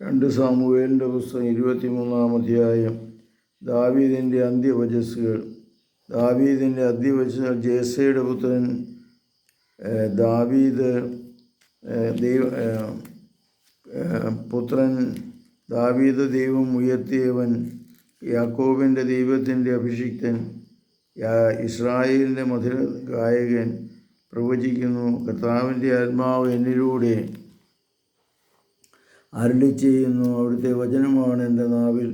രണ്ട് സാമുവേലിന്റെ പുസ്തകം ഇരുപത്തിമൂന്നാം അധ്യായം. ദാവീദിന്റെ അന്ത്യവചസ്സുകൾ. ദാവീദിന്റെ അന്ത്യവചസ്സുകൾ. ജേസയുടെ പുത്രൻ ദാവീദ് ദൈവ പുത്രൻ ദാവീദ് ദൈവം ഉയർത്തിയവൻ യാക്കോബിന്റെ ദൈവത്തിന്റെ അഭിഷിക്തൻ ഇസ്രായേലിന്റെ മധുര ഗായകൻ പ്രവചിക്കുന്നു കർത്താവിന്റെ ആത്മാവ് എന്നിലൂടെ അരുളി ചെയ്യുന്നു അവിടുത്തെ വചനമാണ് എന്റെ നാവിൽ.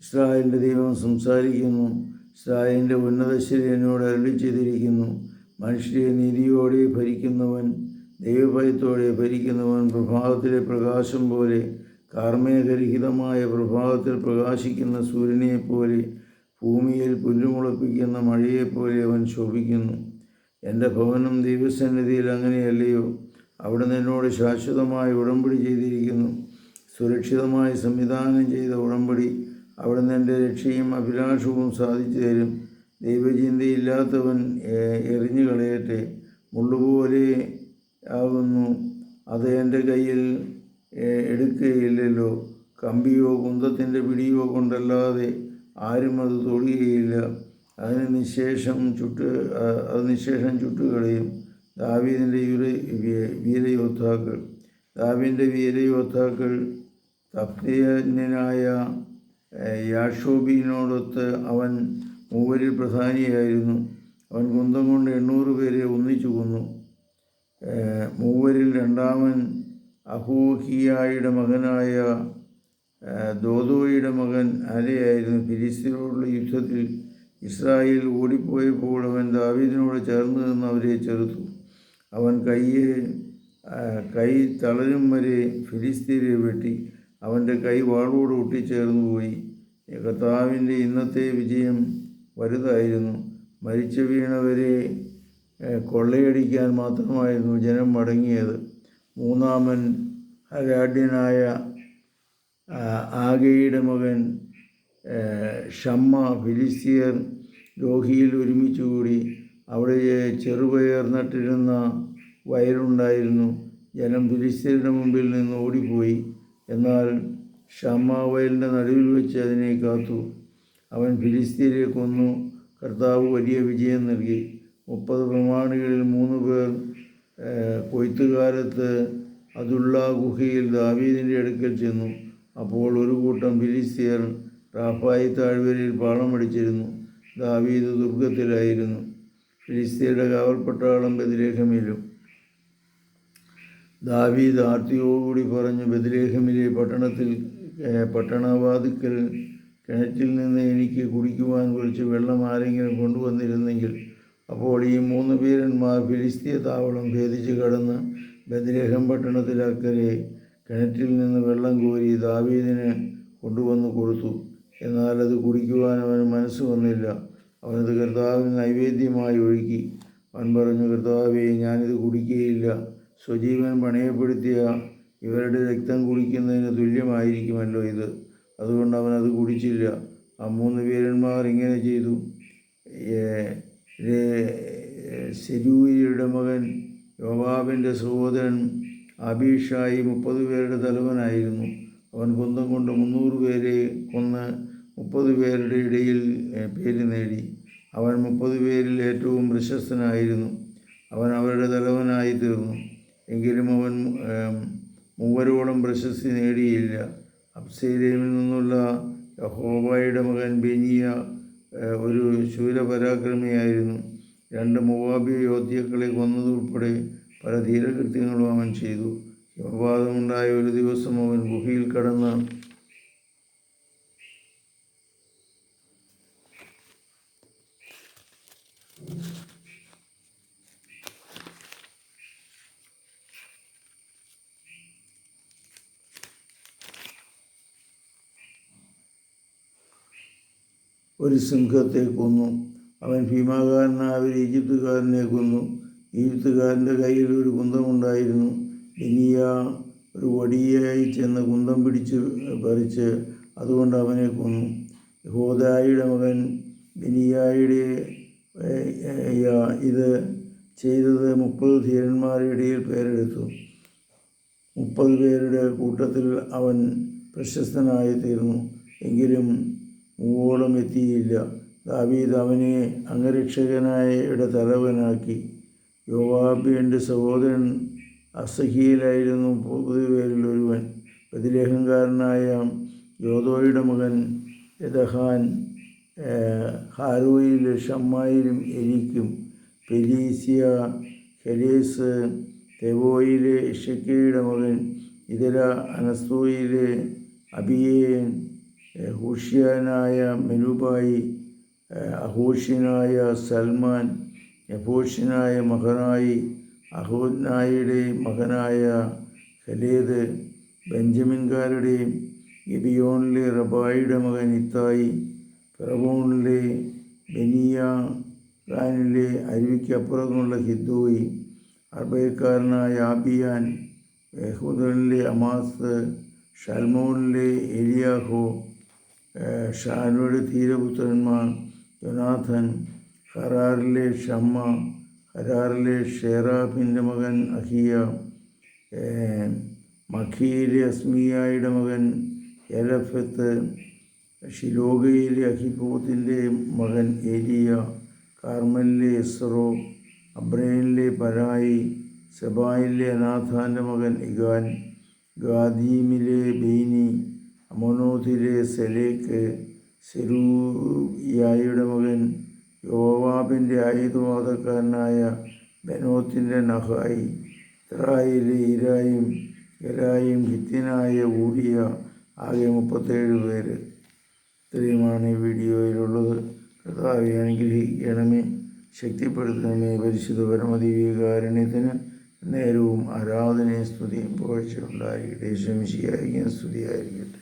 ഇസ്രായേലിന്റെ ദൈവം സംസാരിക്കുന്നു. ഇസ്രായേലിന്റെ ഉന്നതശ്വരി എന്നോട് അരുളി ചെയ്തിരിക്കുന്നു. മനുഷ്യരെ നീതിയോടെ ഭരിക്കുന്നവൻ ദൈവഭയത്തോടെ ഭരിക്കുന്നവൻ പ്രഭാതത്തിലെ പ്രകാശം പോലെ കാർമേഘരഹിതമായ പ്രഭാതത്തിൽ പ്രകാശിക്കുന്ന സൂര്യനെപ്പോലെ ഭൂമിയിൽ പുല്ലുമുളപ്പിക്കുന്ന മഴയെപ്പോലെ അവൻ ശോഭിക്കുന്നു. എന്റെ ഭവനം ദൈവസന്നിധിയിൽ അങ്ങനെയല്ലയോ? അവിടുന്ന് എന്നോട് ശാശ്വതമായി ഉടമ്പടി ചെയ്തിരിക്കുന്നു. സുരക്ഷിതമായി സംവിധാനം ചെയ്ത ഉടമ്പടി അവിടുന്ന് എന്റെ രക്ഷയും അഭിലാഷവും സാധിച്ചു തരും. ദൈവചിന്തയില്ലാത്തവൻ എറിഞ്ഞു കളയട്ടെ. മുള്ളുപോലെ ആകുന്നു. അത് എന്റെ കയ്യിൽ എടുക്കുകയില്ലല്ലോ. കമ്പിയോ കുന്തത്തിന്റെ പിടിയോ കൊണ്ടല്ലാതെ ആരും അത് തൊടുകയില്ല. അതിന് നിശേഷം ചുട്ട് അത് നിശേഷം ചുട്ടുകളയും ദാവീദിന്റെ യുര വീരയോദ്ധാക്കൾ. ദാവീന്റെ വീരയോദ്ധാക്കൾ തപ്തിയജ്ഞനായ യാഷോബിനോടൊത്ത് അവൻ മൂവരിൽ പ്രധാനിയായിരുന്നു. അവൻ കുന്തം കൊണ്ട് എണ്ണൂറ് പേരെ ഒന്നിച്ചു കൊന്നു. മൂവരിൽ രണ്ടാമൻ അഹൂഹിയായുടെ മകനായ ദോദോയുടെ മകൻ ആരെയായിരുന്നു? ഫിലിസ്തീനോടുള്ള യുദ്ധത്തിൽ ഇസ്രായേൽ ഓടിപ്പോയപ്പോൾ അവൻ ദാവീദിനോട് ചേർന്ന് നിന്ന് അവരെ ചെറുത്തു. അവൻ കൈയെ കൈ തളരും വരെ ഫിലിസ്തീനെ വെട്ടി. അവന്റെ കൈ വാളോട് ഒട്ടിച്ചേർന്നു പോയി. കർത്താവിന്റെ ഇന്നത്തെ വിജയം വലുതായിരുന്നു. മരിച്ചു വീണവരെ കൊള്ളയടിക്കാൻ മാത്രമായിരുന്നു ജനം മടങ്ങിയത്. മൂന്നാമൻ ഹരാഡ്യനായ ആകെയുടെ മകൻ ഷമ്മ ഫിലിസ്തീയർ ലോഹിയിൽ ഒരുമിച്ച് കൂടി അവിടെ ചെറുപയർ നട്ടിരുന്ന വയലുണ്ടായിരുന്നു. ജനം ഫിലിസ്തീനയുടെ മുമ്പിൽ നിന്ന് ഓടിപ്പോയി. എന്നാൽ ഷമ്മ വയലിന്റെ നടുവിൽ വെച്ച് അതിനെ കാത്തു. അവൻ ഫിലിസ്തീനെ കൊന്നു. കർത്താവ് വലിയ വിജയം നൽകി. മുപ്പത് പ്രമാണികളിൽ മൂന്ന് പേർ കൊയ്ത്തുകാലത്ത് അതുള്ള ഗുഹയിൽ ദാവീദിന്റെ അടുക്കൽ ചെന്നു. അപ്പോൾ ഒരു കൂട്ടം ഫിലിസ്തീയർ റാഫായി താഴ്വരയിൽ പാളമടിച്ചിരുന്നു. ദാവീദ് ദുർഗത്തിലായിരുന്നു. ഫിലിസ്തീയുടെ കാവൽപ്പട്ടാളം ബദിലേഖമിലും ദാവീദ് ആർത്തിയോടുകൂടി പറഞ്ഞു ബദലേഹമിലെ പട്ടണത്തിൽ പട്ടണവാതിക്കൽ കിണറ്റിൽ നിന്ന് എനിക്ക് കുടിക്കുവാൻ കുറച്ച് വെള്ളം ആരെങ്കിലും കൊണ്ടുവന്നിരുന്നെങ്കിൽ അപ്പോൾ ഈ മൂന്ന് വീരന്മാർ ഫിലിസ്തീയ താവളം ഭേദിച്ച് കടന്ന് ബദ്രേഹം പട്ടണത്തിലക്കരെ കിണറ്റിൽ നിന്ന് വെള്ളം കോരി ദാവീദിന് കൊണ്ടുവന്നു കൊടുത്തു. എന്നാൽ അത് കുടിക്കുവാൻ അവന് മനസ്സ് വന്നില്ല. അവനത് കർത്താവിന് നൈവേദ്യമായി ഒഴുക്കി അവൻ പറഞ്ഞു കർത്താവേ ഞാനിത് കുടിക്കുകയില്ല. സ്വജീവൻ പണയപ്പെടുത്തിയ ഇവരുടെ രക്തം കുടിക്കുന്നതിന് തുല്യമായിരിക്കുമല്ലോ ഇത്. അതുകൊണ്ട് അവൻ അത് കുടിച്ചില്ല. ആ മൂന്ന് വീരന്മാർ ഇങ്ങനെ ചെയ്തു. സെരൂരിയുടെ മകൻ യോവാബിന്റെ സഹോദരൻ അബീഷായി മുപ്പത് പേരുടെ തലവനായിരുന്നു. അവൻ കുന്തം കൊണ്ട് മുന്നൂറ് പേരെ കൊന്ന് മുപ്പത് പേരുടെ ഇടയിൽ പേര് നേടി. അവൻ മുപ്പത് പേരിൽ ഏറ്റവും പ്രശസ്തനായിരുന്നു. അവൻ അവരുടെ തലവനായി തീർന്നു. എങ്കിലും അവൻ മൂവരോളം പ്രശസ്തി നേടിയില്ല. അപ്സേലിയമിൽ നിന്നുള്ള യഹോബായുടെ മകൻ ബെനിയ ഒരു ശൂരപരാക്രമിയായിരുന്നു രണ്ട് മൂവാബി യോദ്ധ്യക്കളെ കൊന്നതുൾപ്പെടെ പല ധീരകൃത്യങ്ങളും അവൻ ചെയ്തു. ഹിമപാതമുണ്ടായ ഒരു ദിവസം അവൻ ഗുഹയിൽ കടന്ന് ഒരു സിംഹത്തെ കൊന്നു. അവൻ ഭീമാകാരനായ ഒരു ഈജിപ്തുകാരനെ കൊന്നു. ഈജിപ്തുകാരന്റെ കയ്യിൽ ഒരു കുന്തമുണ്ടായിരുന്നു. ഇനിയ ഒരു വടിയായി ചെന്ന് കുന്തം പിടിച്ച് പറിച്ച് അതുകൊണ്ട് അവനെ കൊന്നു. ഹോദായിയുടെ മകൻ ബിനിയായിയുടെ ഇത് ചെയ്തത് മുപ്പത് ധീരന്മാരുടെ പേരെടുത്തു. മുപ്പത് പേരുടെ കൂട്ടത്തിൽ അവൻ പ്രശസ്തനായി തീർന്നു എങ്കിലും മൂവോളം എത്തിയില്ല. ദാവീദ് അവനെ അംഗരക്ഷകനായയുടെ തലവനാക്കി യോവാബിയന്റെ സഹോദരൻ അസഹിയിലായിരുന്നു പൊതുപേരിൽ ഒരുവൻ. ബദിലേഹംകാരനായ യോദോയുടെ മകൻ യദഹാൻ ഹാരോയിൽ ഷമ്മായിലും എരിക്കും പെലീസിയ ഹെലേസ് തെവോയിലെ ഇഷക്കയുടെ മകൻ ഇതര അനസ്തോയിലെ അബിയേൻ ഹൂഷ്യനായ മെനുബായി അഹൂഷ്യനായ സൽമാൻ യഹോഷ്യനായ മകനായി അഹൂദ്നായിയുടെയും മകനായ ഖലീദ് ബെഞ്ചമിൻകാരുടെയും ഗിബിയോണിലെ റബായിയുടെ മകൻ ഇത്തായി പ്രബോണിലെ ബെനിയ ഖാനിലെ അരുവിക്കപ്പുറത്തുള്ള ഹിദ്ദോയി അർബയക്കാരനായ ആബിയാൻ യഹൂദനിലെ അമാസ് ഷൽമോണിലെ എലിയാഹോ ഷാനോയുടെ തീരപുത്രന്മാർ ജൊനാഥൻ ഹറാറിലെ ഷമ്മ ഹരാറിലെ ഷേറാഫിന്റെ മകൻ അഹിയ മഖിയിലെ അസ്മിയായുടെ മകൻ എലഫത്ത് ഷിലോഗയിലെ അഹിബൂത്തിന്റെ മകൻ ഏലിയ കാർമലിലെ എസ്റോ അബ്രൈനിലെ പരായി സെബായിലെ അനാഥാന്റെ മകൻ ഇഗാൻ ഗാദീമിലെ ബെയ്നി അമോനോത്തിലെ സെലേക്ക് സെരൂയായുടെ മകൻ യോവാബിന്റെ ആയുധവാദക്കാരനായ ബനോത്തിന്റെ നഹായി ഇത്രായിലെ ഇരായും ഗരായും ഹിത്തിനായ ഊടിയ ആകെ മുപ്പത്തേഴ് പേര്. ഇത്രയുമാണ് ഈ വീഡിയോയിലുള്ളത്. കർത്താവെ അനുഗ്രഹിക്കണമേ. ശക്തിപ്പെടുത്തണമേ. പരിശുദ്ധ പരമദിവ്യകാരുണ്യത്തിന് നേരവും ആരാധനയും സ്തുതിയും പുകഴ്ച ഉണ്ടായിരിക്കട്ടെ ശംശിയായിരിക്കും സ്തുതിയായിരിക്കട്ടെ.